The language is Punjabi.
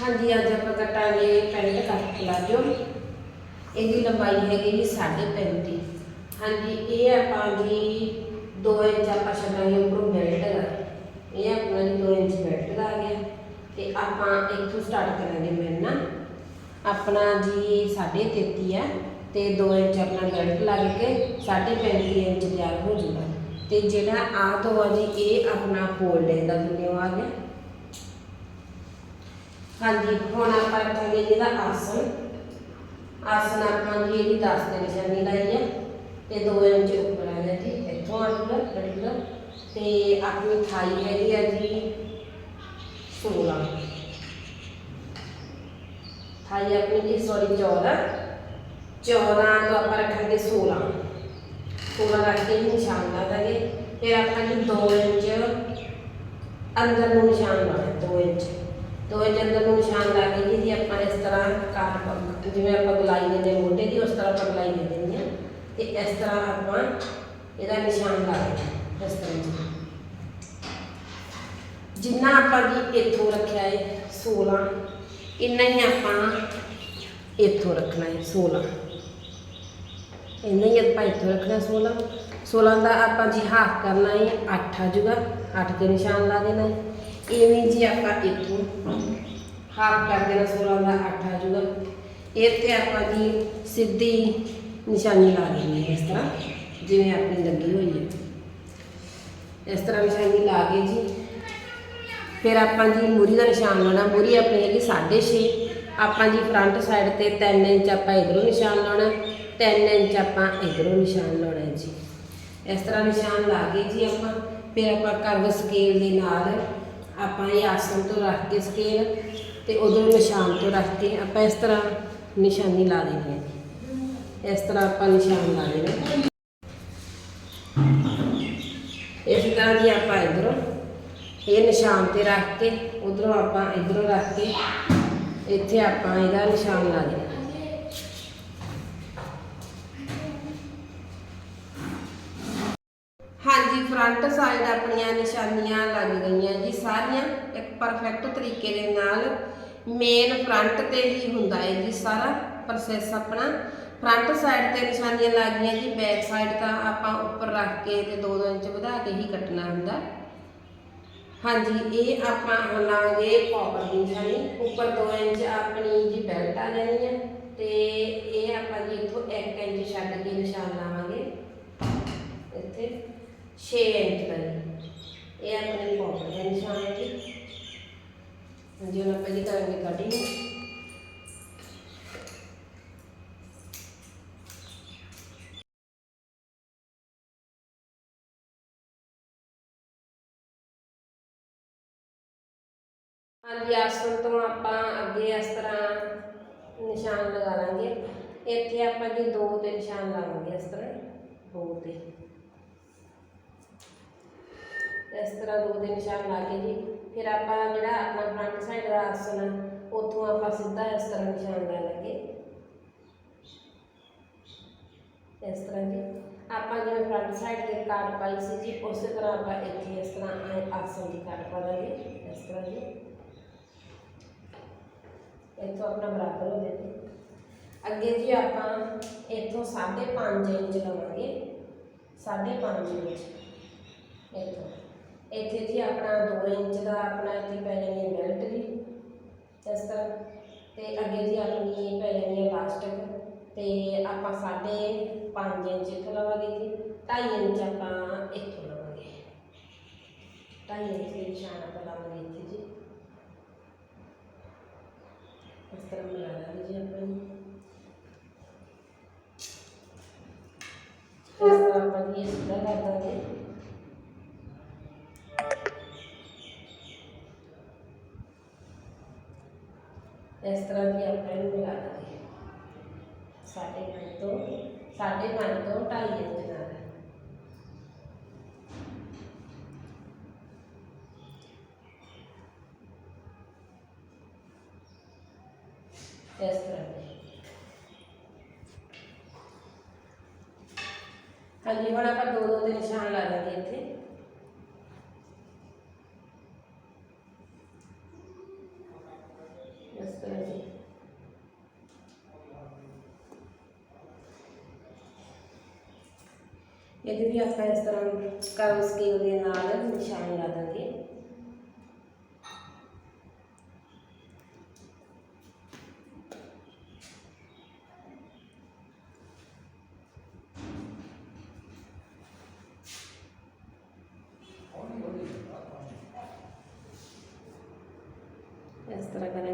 ਹਾਂਜੀ, ਅੱਜ ਆਪਾਂ ਕਟਾਂਗੇ ਪੈਂਟ ਕੱਟ ਪਲਾਜੋ ਇਹਦੀ ਲੰਬਾਈ ਹੈਗੀ ਜੀ 35 ਹਾਂਜੀ, ਇਹ ਆਪਾਂ ਜੀ 2 ਇੰਚ ਆਪਾਂ ਛੱਡਾਂਗੇ ਉੱਪਰੋਂ ਬੈਲਟ ਦਾ। ਇਹ ਆਪਣਾ ਜੀ 2 ਇੰਚ ਬੈਲਟ ਦਾ ਆ ਗਿਆ। ਤੇ ਆਪਾਂ ਇੱਥੋਂ ਸਟਾਰਟ ਕਰਾਂਗੇ ਮੈਨਾਂ ਆਪਣਾ ਜੀ 33 ਆ ਤੇ 2 ਇੰਚ ਆਪਣਾ ਬੈਲਟ ਲੱਗ ਕੇ 35 ਇੰਚ ਤਿਆਰ ਹੋ ਜੂਗਾ। ਤੇ ਜਿਹੜਾ ਆ ਦੋ ਆ ਜੀ, ਇਹ ਆਪਣਾ ਫੋਲਡ ਦਾ ਥੱਲੇ ਆ ਗਿਆ। ਹਾਂਜੀ, ਹੁਣ ਆਪਾਂ ਰੱਖਾਂਗੇ ਇਹਦਾ ਆਸਨ ਆਸਨ ਆਪਾਂ ਜੀ ਇਹਦੀ 10 ਦੇ ਨਿਸ਼ਾਨੀ ਲਾਈ ਹੈ ਤੇ 2 ਇੰਚ ਉੱਪਰ ਆ ਗਿਆ ਜੀ ਇੱਥੋਂ ਆ ਜੂਗਾ ਤੇ ਆਪਣੀ ਥਾਈ ਹੈਗੀ ਆ ਜੀ 16 ਥਾਈ ਆਪਣੀ ਜੀ ਸੌਰੀ 14 14 ਤੋਂ ਆਪਾਂ ਰੱਖਾਂਗੇ 16 16 ਰੱਖ ਕੇ ਨਿਸ਼ਾਨ ਲਾ ਦਾਂਗੇ। ਫਿਰ ਆਪਾਂ ਜੀ 2 ਇੰਚ ਅੰਦਰ ਨੂੰ ਨਿਸ਼ਾਨ ਲਾਉਣਾ 2 ਇੰਚ। ਦੋ ਇੰਚ ਨੂੰ ਨਿਸ਼ਾਨ ਲਾ ਕੇ ਜੀ ਦੀ ਆਪਾਂ ਇਸ ਤਰ੍ਹਾਂ ਕਾਟ ਪਾ ਜਿਵੇਂ ਆਪਾਂ ਗਲਾਈ ਦਿੰਦੇ ਮੋਢੇ ਦੀ, ਉਸ ਤਰ੍ਹਾਂ ਆਪਾਂ ਗਲਾਈ ਦੇ ਦਿੰਦੇ ਹਾਂ। ਤੇ ਇਸ ਤਰ੍ਹਾਂ ਆਪਾਂ ਇਹਦਾ ਨਿਸ਼ਾਨ ਲਾ ਦੇਣਾ ਇਸ ਤਰ੍ਹਾਂ ਜੀ। ਜਿੰਨਾ ਆਪਾਂ ਜੀ ਇੱਥੋਂ ਰੱਖਿਆ ਹੈ 16 ਇੰਨਾ ਹੀ ਆਪਾਂ ਇੱਥੋਂ ਰੱਖਣਾ ਹੈ 16 ਇੰਨਾ ਹੀ ਆਪਾਂ ਇੱਥੋਂ ਰੱਖਣਾ 16 16 ਦਾ ਆਪਾਂ ਜੀ ਹਾਫ ਕਰਨਾ ਹੈ 8 ਆ ਜੂਗਾ 8 ਤੇ ਨਿਸ਼ਾਨ ਲਾ ਦੇਣਾ ਇਵੇਂ ਜੀ ਆਪਾਂ ਇੱਥੋਂ ਹਾਫ ਕਰ ਦੇਣਾ 16 ਦਾ 8 ਆ ਜੂਗਾ। ਇਹ ਤੇ ਆਪਾਂ ਜੀ ਸਿੱਧੀ ਨਿਸ਼ਾਨੀ ਲਾ ਦੇਣੀ ਹੈ ਇਸ ਤਰ੍ਹਾਂ, ਜਿਵੇਂ ਆਪਣੀ ਲੱਗੀ ਹੋਈ ਹੈ ਇਸ ਤਰ੍ਹਾਂ ਨਿਸ਼ਾਨੀ ਲਾ ਕੇ ਜੀ, ਫਿਰ ਆਪਾਂ ਜੀ ਮੂਰੀ ਦਾ ਨਿਸ਼ਾਨ ਲਾਉਣਾ। ਮੂਰੀ ਆਪਣੀ ਹੈਗੀ 6.5 ਆਪਾਂ ਜੀ ਫਰੰਟ ਸਾਈਡ ਤੇ 3 ਇੰਚ ਆਪਾਂ ਇਧਰੋਂ ਨਿਸ਼ਾਨ ਲਾਉਣਾ 3 ਇੰਚ ਆਪਾਂ ਇਧਰੋਂ ਨਿਸ਼ਾਨ ਲਾਉਣਾ ਜੀ। ਇਸ ਤਰ੍ਹਾਂ ਨਿਸ਼ਾਨ ਲਾ ਕੇ ਜੀ ਆਪਾਂ, ਫਿਰ ਆਪਾਂ ਕਰਵ ਸਕੇਲ ਦੇ ਨਾਲ ਆਪਾਂ ਇਹ ਆਸਨ ਤੋਂ ਰੱਖ ਕੇ ਸਕੇਲ ਤੇ ਉਧਰ ਨਿਸ਼ਾਨ ਤੋਂ ਰੱਖ ਕੇ ਆਪਾਂ ਇਸ ਤਰ੍ਹਾਂ ਨਿਸ਼ਾਨੀ ਲਾ ਦੇਣੀ ਹੈ ਜੀ। ਇਸ ਤਰ੍ਹਾਂ ਆਪਾਂ ਨਿਸ਼ਾਨ ਲਾ ਦੇਣਾ ਇਸ ਤਰ੍ਹਾਂ ਜੀ ਆਪਾਂ ਇਧਰੋਂ ਇਹ ਨਿਸ਼ਾਨ ਤੇ ਰੱਖ ਕੇ, ਉਧਰੋਂ ਆਪਾਂ ਇਧਰੋਂ ਰੱਖ ਕੇ ਇੱਥੇ ਆਪਾਂ ਇਹਦਾ ਨਿਸ਼ਾਨ ਲਾ ਦੇਣਾ ਹਾਂਜੀ ਫਰੰਟ ਸਾਈਡ ਆਪਣੀਆਂ ਨਿਸ਼ਾਨੀਆਂ ਲੱਗ ਗਈਆਂ ਜੀ ਸਾਰੀਆਂ, ਇੱਕ ਪਰਫੈਕਟ ਤਰੀਕੇ ਦੇ ਨਾਲ ਮੇਨ ਫਰੰਟ ਤੇ ਹੀ ਹੁੰਦਾ ਹੈ ਜੀ ਸਾਰਾ ਪ੍ਰੋਸੈਸ ਆਪਣਾ। ਫਰੰਟ ਸਾਈਡ ਤੇ ਨਿਸ਼ਾਨੀਆਂ ਲੱਗ ਗਈਆਂ ਜੀ ਬੈਕ ਸਾਈਡ ਤਾਂ ਆਪਾਂ ਉੱਪਰ ਰੱਖ ਕੇ ਤੇ 2-2 ਇੰਚ ਵਧਾ ਕੇ ਹੀ ਕੱਟਣਾ ਹੁੰਦਾ। ਹਾਂਜੀ, ਇਹ ਆਪਾਂ ਲਾਂਗੇ ਪਾਪਰ ਦੀ ਨਿਸ਼ਾਨੀ। ਉੱਪਰ 2 ਇੰਚ ਆਪਣੀ ਜੀ ਬੈਲਟ ਆ ਜਾਣੀ ਹੈ ਤੇ ਇਹ ਆਪਾਂ ਜੀ ਇੱਥੋਂ 1 ਇੰਚ ਛੱਡ ਕੇ ਨਿਸ਼ਾਨ ਲਾਵਾਂਗੇ। ਇੱਥੇ। 6 ਇੰਚ ਦਾ ਇਹ ਆਪਣੇ ਪਾਪਰ ਦਾ ਨਿਸ਼ਾਨ ਹੈ ਜੀ। ਹਾਂਜੀ, ਹੁਣ ਆਪਾਂ ਜੀ ਕਰਾਂਗੇ ਕਟਿੰਗ ਹਾਂਜੀ ਆਸਣ ਤੋਂ ਆਪਾਂ ਅੱਗੇ ਇਸ ਤਰ੍ਹਾਂ ਨਿਸ਼ਾਨ ਲਗਾ ਲਾਂਗੇ। ਇੱਥੇ ਆਪਾਂ ਜੀ ਦੋ ਤੇ ਨਿਸ਼ਾਨ ਲਾਵਾਂਗੇ ਇਸ ਤਰ੍ਹਾਂ, ਦੋ ਤੇ। ਇਸ ਤਰ੍ਹਾਂ ਦੋ ਦੇ ਨਿਸ਼ਾਨ ਲਾ ਕੇ ਜੀ, ਫਿਰ ਆਪਾਂ ਜਿਹੜਾ ਆਪਣਾ ਫਰੰਟ ਸਾਈਡ ਦਾ ਆਸਨ ਉੱਥੋਂ ਆਪਾਂ ਸਿੱਧਾ ਇਸ ਤਰ੍ਹਾਂ ਨਿਸ਼ਾਨ ਲਾ ਲਾਂਗੇ। ਇਸ ਤਰ੍ਹਾਂ ਜੀ। ਆਪਾਂ ਜਿਵੇਂ ਫਰੰਟ ਸਾਈਡ ਤੇ ਕਾਟ ਪਾਈ ਸੀ ਜੀ, ਉਸੇ ਤਰ੍ਹਾਂ ਆਪਾਂ ਇੱਥੇ ਇਸ ਤਰ੍ਹਾਂ ਐਂ ਦੀ ਕਾਟ ਪਾ ਦਾਂਗੇ ਇਸ ਤਰ੍ਹਾਂ ਜੀ। ਇੱਥੋਂ ਆਪਣਾ ਬਰਾਬਰ ਹੋ ਜਾਏ ਜੀ। ਅੱਗੇ ਜੀ ਆਪਾਂ ਇੱਥੋਂ 5.5 ਇੰਚ ਲਵਾਂਗੇ। 5.5 ਇੰਚ। ਇੱਥੋਂ। ਇੱਥੇ ਜੀ ਆਪਣਾ 2 ਇੰਚ ਦਾ ਆਪਣਾ ਇੱਥੇ ਪੈ ਜਾਣੀ ਹੈ ਬੈਲਟ ਜੀ ਇਸ ਤਰ੍ਹਾਂ ਤੇ ਅੱਗੇ ਜੀ ਆਪਣੀ ਪੈ ਜਾਣੀ ਹੈ ਲਾਸਟਿਕ ਤੇ ਆਪਾਂ 5.5 ਇੰਚ ਇੱਥੋਂ ਲਵਾਂਗੇ ਜੀ। 2.5 ਇੰਚ ਆਪਾਂ ਇੱਥੋਂ ਲਵਾਂਗੇ। 2.5 ਇੰਚ ਦੇ ਨਿਸ਼ਾਨ ਆਪਾਂ ਲਾਵਾਂਗੇ ਇੱਥੇ ਜੀ। ਇਸ ਤਰ੍ਹਾਂ ਮਿਲਾ ਲਾਂਗੇ ਜੀ ਆਪਾਂ ਇਸ ਤਰ੍ਹਾਂ ਵੀ ਆਪਾਂ ਇਹਨੂੰ ਮਿਲਾ ਦਾਂਗੇ ਸਾਢੇ ਪੰਜ ਤੋਂ ਸਾਢੇ ਪੰਜ ਤੋਂ ਢਾਈ ਇੰਚ ਨਾਲ। ਇਸ ਤਰ੍ਹਾਂ ਹਾਂਜੀ, ਹੁਣ ਆਪਾਂ ਦੋ ਦੋ ਦੇ ਨਿਸ਼ਾਨ ਲਾ ਦਾਂਗੇ ਇੱਥੇ। ਇਹਦੇ ਵੀ ਆਪਾਂ ਇਸ ਤਰ੍ਹਾਂ ਕਰਵ ਸਕੇਲ ਦੇ ਨਾਲ ਨਿਸ਼ਾਨ ਲਾ ਦਾਂਗੇ। ਇਸ ਤਰ੍ਹਾਂ ਕਰਾਂਗੇ। ਜੀ